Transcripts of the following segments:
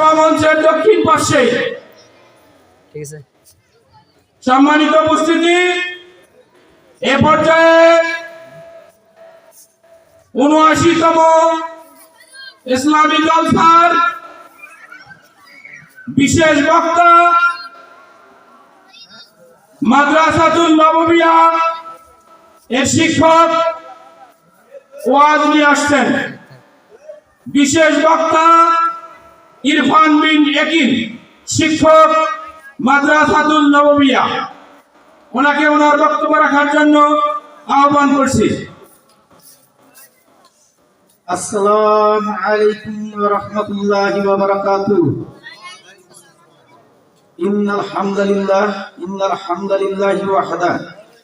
সভা মঞ্চের দক্ষিণ পাশে। ঠিক আছে। সম্মানিত উপস্থিতি এ পর্যায়ে উনআশিতম ইসলামী জলসার বিশেষ বক্তা মাদ্রাসাতুল নববিয়া এর শিক্ষক ওয়াজ নিয়ে আসছেন। বিশেষ বক্তা ইরফান বিন একিন শিক্ষক মাদ্রাসাতুল নববিয়া ওনাকে ওনার বক্তব্য রাখার জন্য আহ্বান করছি السلام عليكم ورحمة الله وبركاته إن الحمد لله إن الحمد لله وحده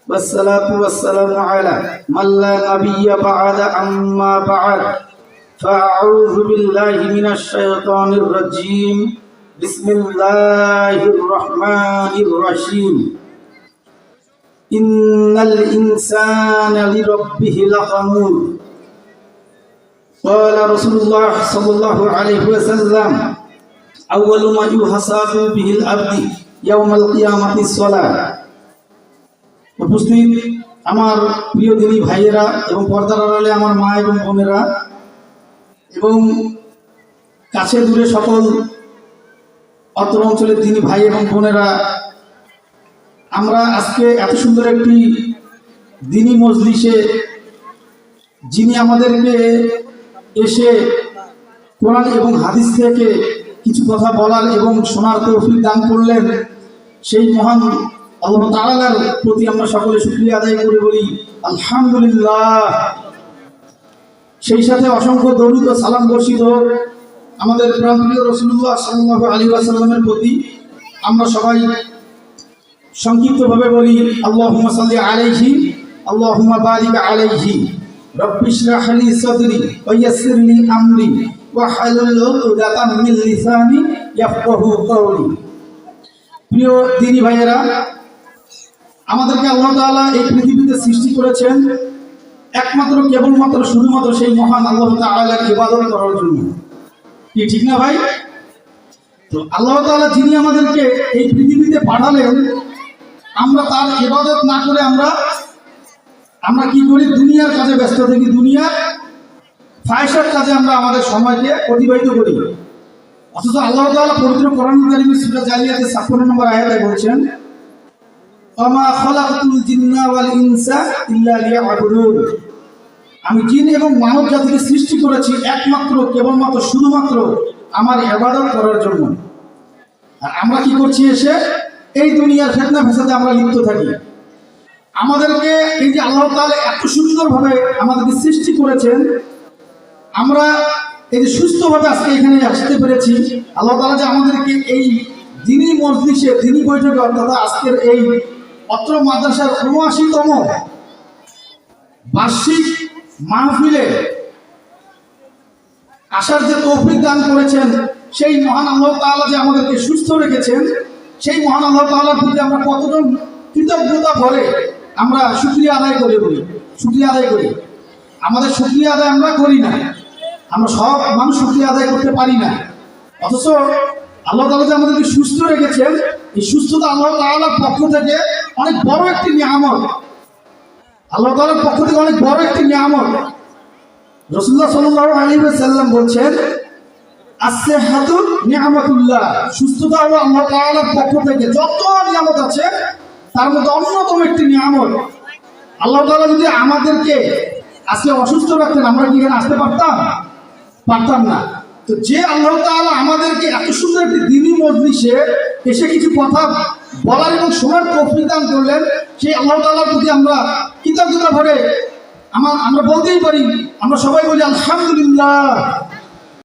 والصلاة والسلام على من لا نبي بعد أما بعد فأعوذ بالله من الشيطان الرجيم بسم الله الرحمن الرحيم إن الإنسان لربه لقنوط قال رسول الله صلى الله عليه وسلم أول ما يحاسب به العبد يوم القيامة الصلاة উপস্থিত আমার প্রিয় দিনী ভাইয়েরা এবং পর্দার আড়ালে আমার মা এবং বোনেরা এবং কাছে দূরে সকল অত্র অঞ্চলের তিনি ভাই এবং বোনেরা, আমরা আজকে এত সুন্দর একটি দিনী মজলিসে, যিনি আমাদেরকে এসে কোরআন এবং হাদিস থেকে কিছু কথা বলার এবং শোনার তৌফিক দান করলেন, সেই মহান আল্লাহ তাআলার প্রতি আমরা সকলে শুকরিয়া আদায় করে বলি, আলহামদুলিল্লাহ। সেই সাথে অসংখ্য দরুদ ও সালাম বর্ষিত আমাদের প্রাণপ্রিয় রসুল্লাহ সাল্লাহ আলী আসাল্লামের প্রতি। আমরা সবাই সংক্ষিপ্তভাবে বলি আল্লাহ সাল্লি আলাইহি আল্লাহ বারিক আলাইহি। প্রিয় ভাইয়েরা, আমাদেরকে আল্লাহ এই পৃথিবীতে সৃষ্টি করেছেন একমাত্র কেবলমাত্র শুধুমাত্র সেই মহান আল্লাহ তাআলার ইবাদত করার জন্য। কি ঠিক না ভাই? তো আল্লাহ তালা যিনি আমাদেরকে এই পৃথিবীতে পাঠালেন, আমরা তার ইবাদত না করে আমরা আমরা কি করি? দুনিয়ার কাজে ব্যস্ত থাকি, দুনিয়ার ফায়সার কাজে আমরা আমাদের সময়কে অতিবাহিত করি। অথচ আল্লাহ তাআলা পবিত্র কোরআন কারিমে জালিয়াতে 56 নম্বর আয়াতে বলছেন ওমা খলাকতুল জিন্না ওয়াল ইনসা ইল্লা আমি জিন এবং মানব জাতিকে সৃষ্টি করেছি একমাত্র, কেবলমাত্র, শুধুমাত্র আমার ইবাদত করার জন্য। আর আমরা কি করছি এসে? এই দুনিয়ার ফেতনা ফেসাদে আমরা লিপ্ত থাকি। আমাদেরকে এই যে আল্লাহ তাআলা এত সুন্দরভাবে আমাদেরকে সৃষ্টি করেছেন, আমরা এই যে সুস্থভাবে আজকে এখানে আসতে পেরেছি, আল্লাহ তাআলা যে আমাদেরকে এই দিনী মজলিসে দিনী বৈঠকে, অর্থাৎ আজকের এই অত্র মাদ্রাসার উনআশিতম বার্ষিক মাহফিলে আসার যে তৌফিক দান করেছেন, সেই মহান আল্লাহ তাআলা যে আমাদেরকে সুস্থ রেখেছেন, সেই মহান আল্লাহ তাআলার প্রতি আমরা কতজন কৃতজ্ঞতা ভরে আমরা সুক্রিয়া আদায় করে বলি, শুক্রিয়া আদায় করি। আমাদের শুক্রিয়া আদায় আমরা করি না, আমরা সব মানুষ শুক্রিয়া আদায় করতে পারি না। অথচ আল্লাহ তাআলা যে আমাদেরকে সুস্থ রেখেছেন, এই সুস্থতা আল্লাহ তাআলার পক্ষ থেকে অনেক বড় একটি নিয়ামত। আল্লাহ তাআলার পক্ষ থেকে অনেক বড় একটি নিয়ামত। রসুল্লাহ সাল্লাল্লাহু আলাইহি ওয়াসাল্লাম বলছেন আসেহাতু নিয়ামাতুল্লাহ। সুস্থতা হলো আল্লাহ তাআলার পক্ষ থেকে যত নিয়ামত আছে, তার মধ্যে অন্যতম একটি নিয়ামত। আল্লাহ তাআলা যদি আমাদেরকে আজকে অসুস্থ রাখতেন, আমরা কি এখানে আসতে পারতাম? পারতাম না। তো যে আল্লাহ তাআলা আমাদেরকে এত সুন্দর একটি দিনী মজলিসে এসে কিছু কথা বলার এবং শোনার তৌফিক দান করলেন, সেই আল্লাহ তাআলার প্রতি আমরা কৃতজ্ঞতা ভরে আমার আমরা বলতেই পারি আমরা সবাই বলি আলহামদুলিল্লাহ।